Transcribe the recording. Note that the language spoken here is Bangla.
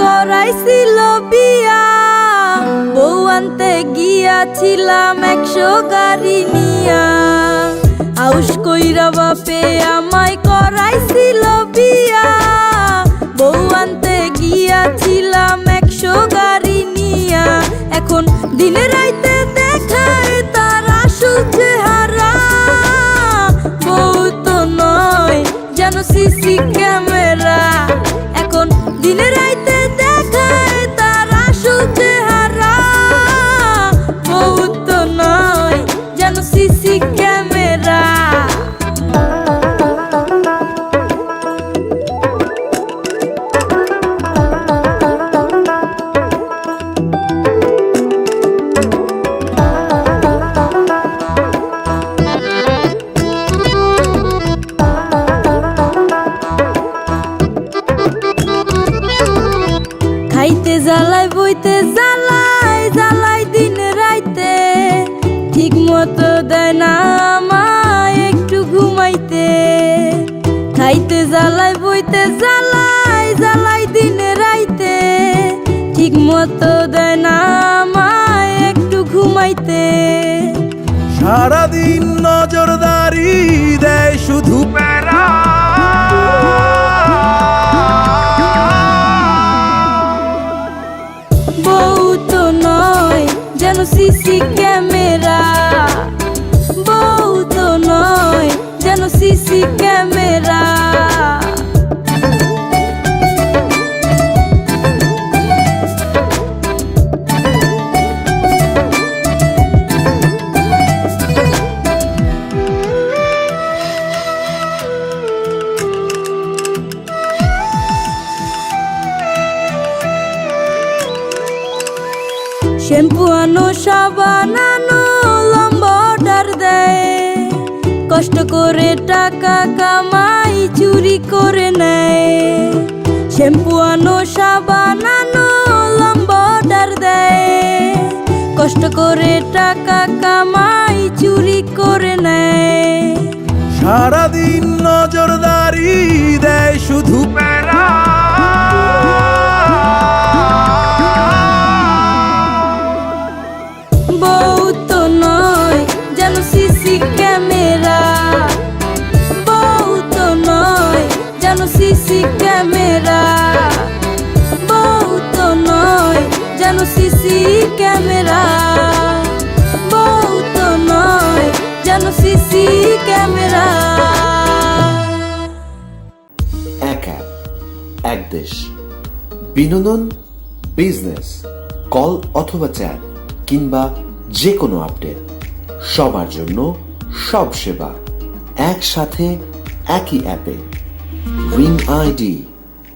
করাইছিল বিয়া। বউ আনতে গিয়াছিলাম একশো গাড়ি নিয়া। আউস কইরা বাপে আমায় করাইছিল বিয়া। বউ আনতে গিয়াছিলাম একশো গাড়ি নিয়া। এখন দিনে রাইতে দেখায় তার আসল চেহারা। বউ তো নয়, যেন সিসি ক্যামেরা জ্বালাই বইতে, জ্বালাই জ্বালাই দিন রাইতে। ঠিক মতো দেয় না আমায় একটু ঘুমাইতে। খাইতে জ্বালাই বইতে, জ্বালাই জ্বালাই দিন রাইতে। ঠিক মতো দেয় না আমায় একটু ঘুমাইতে। সারাদিন নজরদারি দেয় শুধু প্যারা। CC camera. বউ তো নয় যেন সিসি ক্যামেরা। শ্যাম্পু আনো লম্বা অর্ডার দেয়। কষ্ট করে টাকা কামাই, চুরি করে নেয়। শ্যাম্পু আনো লম্বা অর্ডার দেয়। কষ্ট করে টাকা কামাই, চুরি করে নেয়। সারাদিন নজরদারি দেয় শুধু বিনোদন, বিজনেস, কল অথবা চ্যাট, কিংবা যে কোনো আপডেট। সবার জন্য সব সেবা, একসাথে একই অ্যাপে। Ring ID